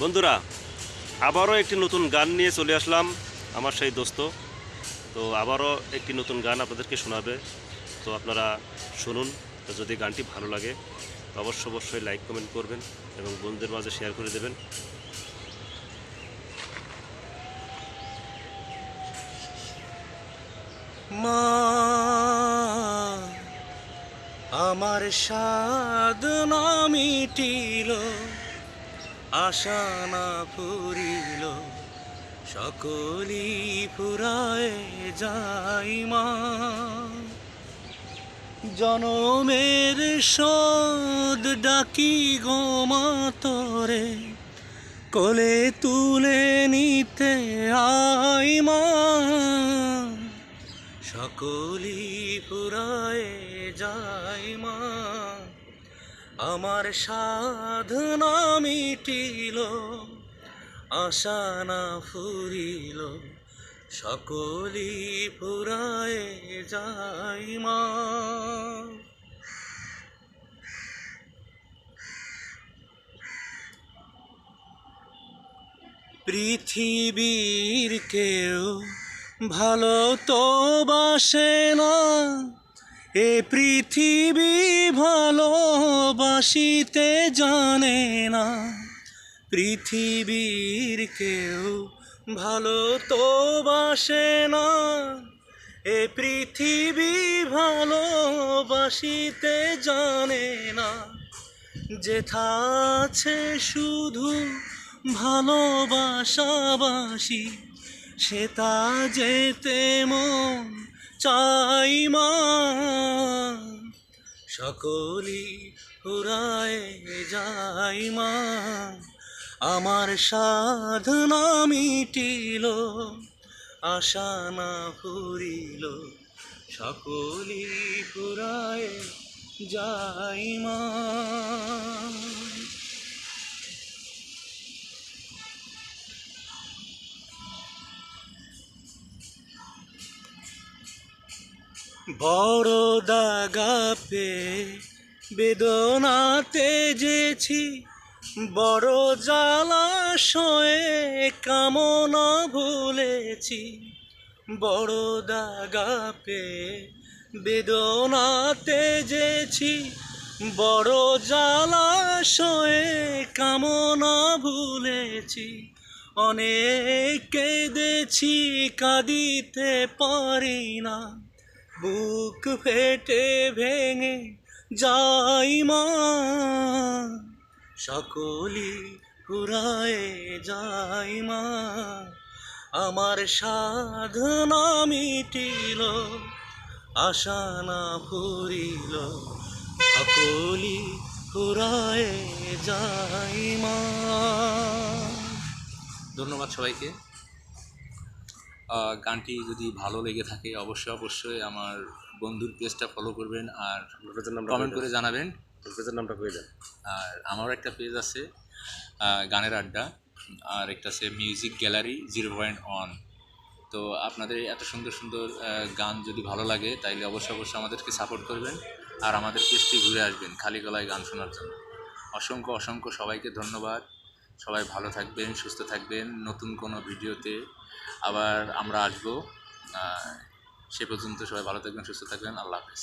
বন্ধুরা, আবারও একটি নতুন গান নিয়ে চলে আসলাম আমার সেই দোস্ত। তো আবারও একটি নতুন গান আপনাদেরকে শোনাবে। তো আপনারা শুনুন, তো যদি গানটি ভালো লাগে, তো অবশ্য অবশ্যই লাইক, কমেন্ট করবেন এবং বন্ধুদের মাঝে শেয়ার করে দেবেন। মা, আমার সাধনা মিটিল। আশা না ফুরিল সকলি ফুরায় যাই মা। জনমের সদ ডাকি গো মা তোরে, কোলে তুলে নিতে আই মা। সকলি ফুরায় যায় মা। আমার সাধনা মিটিল, আশা না ফুরিল সকলি ফুরায় যাই মা। পৃথিবীর কেউ ভালো তো বাসে না এ পৃথিবী ভালোবাসিতে জানে না। পৃথিবীর কেউ ভালো তো বাসে না। এ পৃথিবী ভালোবাসিতে জানে না। যেথা আছে শুধু ভালোবাসাবাসি সে তা যেতে মন চাই সকলি ফুরায় যাই মা। আমার সাধনা মিটিল, আশা না ফুরিল। সকলি ফুরায় যাই মা। বড় দাগা পে বেদনাতে যেছি, বড় জ্বালাশয়ে কামনা ভুলেছি। বড় দাগা পে বেদনাতে যেছি, বড় জ্বালাশয়ে কামনা ভুলেছি। অনেক কেঁদেছি কাঁদিতে পারি না। বুক ফেটে ভেঙে যাই মা। সকলি ফুরায় যাই মা। আমার সাধনা মিটিল, আশা না ফুরিল সকলি ফুরায় যাই মা। ধন্যবাদ সবাইকে। গানটি যদি ভালো লেগে থাকে অবশ্যই অবশ্যই আমার বন্ধুর পেজটা ফলো করবেন আর কমেন্ট করে জানাবেন। পেজের নামটা কয়ে দেন আর আমারও একটা পেজ আছে গানের আড্ডা আর একটা আছে music gallery zero point on তো আপনাদের এত সুন্দর সুন্দর গান যদি ভালো লাগে তাইলে অবশ্যই অবশ্যই আমাদেরকে সাপোর্ট করবেন আর আমাদের পেজটি ঘুরে আসবেন খালি গলায় গান শোনার জন্য। অসংখ্য অসংখ্য সবাইকে ধন্যবাদ। সবাই ভালো থাকবেন, সুস্থ থাকবেন। নতুন কোনো ভিডিওতে আবার আমরা আসব। সে পর্যন্ত সবাই ভালো থাকবেন, সুস্থ থাকবেন। আল্লাহ হাফেজ।